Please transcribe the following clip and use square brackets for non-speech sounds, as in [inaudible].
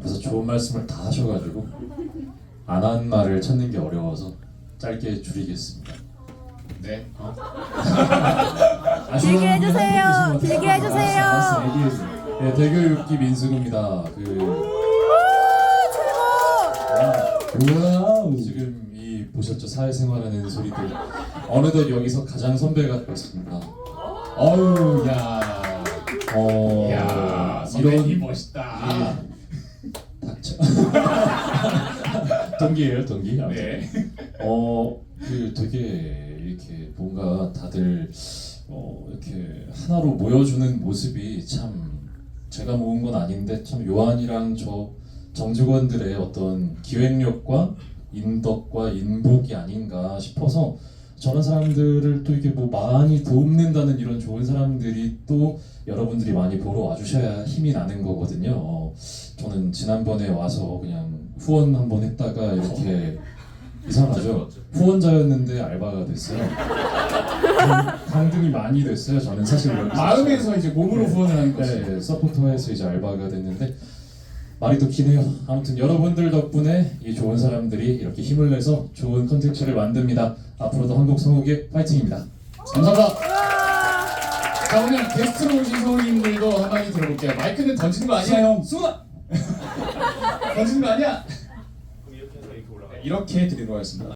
앞에서 좋은 말씀을 다 하셔가지고 안 한 말을 찾는 게 어려워서 짧게 줄이겠습니다. 네. 길게 해주세요. 길게 해주세요. 알았어, 얘기해주세요. 네, 대교육기 민수구입니다. 그 와우. 지금 이 보셨죠 사회생활하는 소리들 어느덧 여기서 가장 선배가 됐습니다. 어우 야. 어야 선배님 이런 멋있다. 닥 동기예요 동기. 네. [laughs] 어 그 되게 이렇게 뭔가 다들 어 이렇게 하나로 모여주는 모습이 참 제가 모은 건 아닌데 참 요한이랑 저 정직원들의 어떤 기획력과 인덕과 인복이 아닌가 싶어서 저런 사람들을 또 이게 뭐 많이 도움낸다는 이런 좋은 사람들이 또 여러분들이 많이 보러 와주셔야 힘이 나는 거거든요. 어, 저는 지난번에 와서 그냥 후원 한 번 했다가 이렇게 이상하죠. 후원자였는데 알바가 됐어요. 강- 강등이 많이 됐어요. 저는 사실 마음에서 이제 몸으로 후원을 하는 거지. 네, 서포터에서 이제 알바가 됐는데 말이 또 기네요. 아무튼 여러분들 덕분에 이 좋은 사람들이 이렇게 힘을 내서 좋은 컨텐츠를 만듭니다. 앞으로도 한국 성우계 파이팅입니다. 감사합니다. 자 오늘 게스트로 오신 성우님들도 한마디 들어볼게요. 마이크는 던지는 거 아니야 형. 쏘나. [laughs] 던지는 거 아니야. 이렇게 드리도록 하겠습니다.